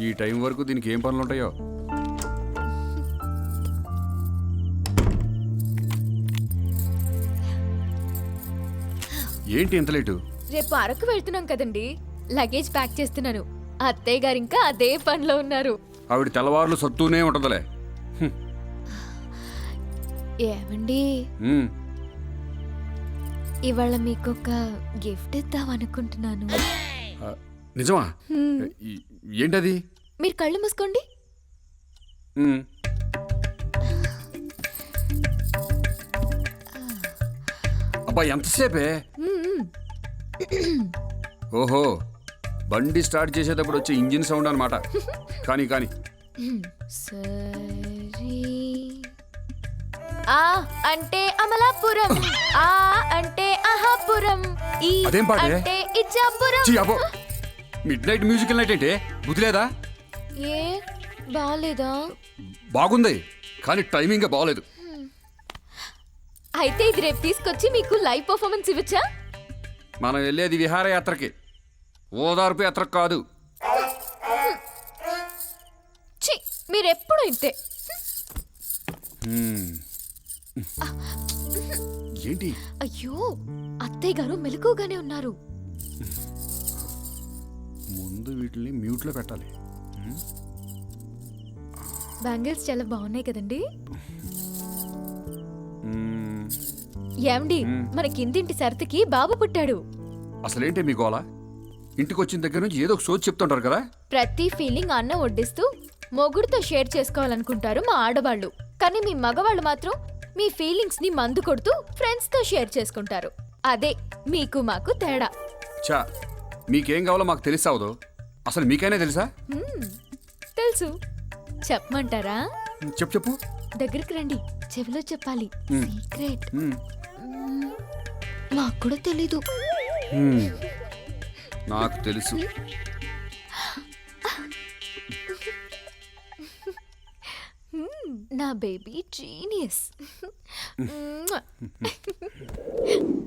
ఈ టైం వరకు దీనికి ఏం పనులు ఉంటాయో? ఏంటి ఇంత లేటు? రేపు అరకు వెళ్తున్నాం కదండి. లగేజ్ ప్యాక్ చేస్తున్నాను. అత్తయ్య గారు ఇంకా అదే పనిలో ఉన్నారు. ఆవిడ తెల్లవారులు సత్తూనే ఉంటుందిలే. ఏమండి. ఇవాళ మీకు ఒక గిఫ్ట్ ఇద్దాం అనుకుంటున్నాను ఆ, నిజమా? ఈ- ఏంటది? మీరు కళ్ళు మూసుకోండి. అబ్బా ఎంతసేపే. ఓహో బండి స్టార్ట్ చేసేటప్పుడు వచ్చే ఇంజిన్ సౌండ్ అనమాట కానీ కానీ. సరి. ఆ అంటే అమలాపురం. ఆ అంటే అహాపురం. ఈ అదేం పాటే? అంటే ఇచ్చాపురం. అబ్బో. మిడ్ నైట్ మ్యూజికల్ నైట్ ఏంటి? బుద్ధి లేదా ఏ బాలేదా? బాగుంది కానీ టైమింగ్ బాగలేదు అయితే ఇది రేపు తీసుకొచ్చి మీకు లైవ్ పర్ఫార్మెన్స్ ఇవ్వచ్చా? మనం వెళ్ళేది విహారయాత్రకి. ఓదార్పు యాత్ర కాదు. ఛీ మీరెప్పుడు ఇంతే? హ్మ్. ఏంటి? అయ్యో అత్తయ్య గారు మెలకుగానే ఉన్నారు. ముందు వీటిని మ్యూట్లో పెట్టాలి. బ్యాంగిల్స్ చాలా బాగున్నాయి కదండి. ఏమండి మన కిందింటి సరతికి బాబు పుట్టాడు. అసలేంటి మీ గోల? ఇంటికి వచ్చిన దగ్గర నుంచి ఏదో ఒక సోచ్ చెప్తుంటారు కదా? ప్రతి ఫీలింగ్ అన్నం వడ్డిస్తూ మొగుడుతో షేర్ చేసుకోవాలనుకుంటారు మా ఆడవాళ్ళు. కానీ మీ మగవాళ్ళు మాత్రం మీ ఫీలింగ్స్ని మందు కొడుతూ ఫ్రెండ్స్తో షేర్ చేసుకుంటారు. అదే మీకు మాకు తేడా. చా మీకేం కావాలో మాకు తెలిసి అవదు అసలు మీకైనా తెలుసా? తెలుసు. చెప్పమంటారా? చెప్పు చెప్పు. దగ్గరికి రండి చెవిలో చెప్పాలి. సీక్రెట్. మాకు కూడా తెలీదు. నాకు తెలుసు. నా బేబీ జీనియస్.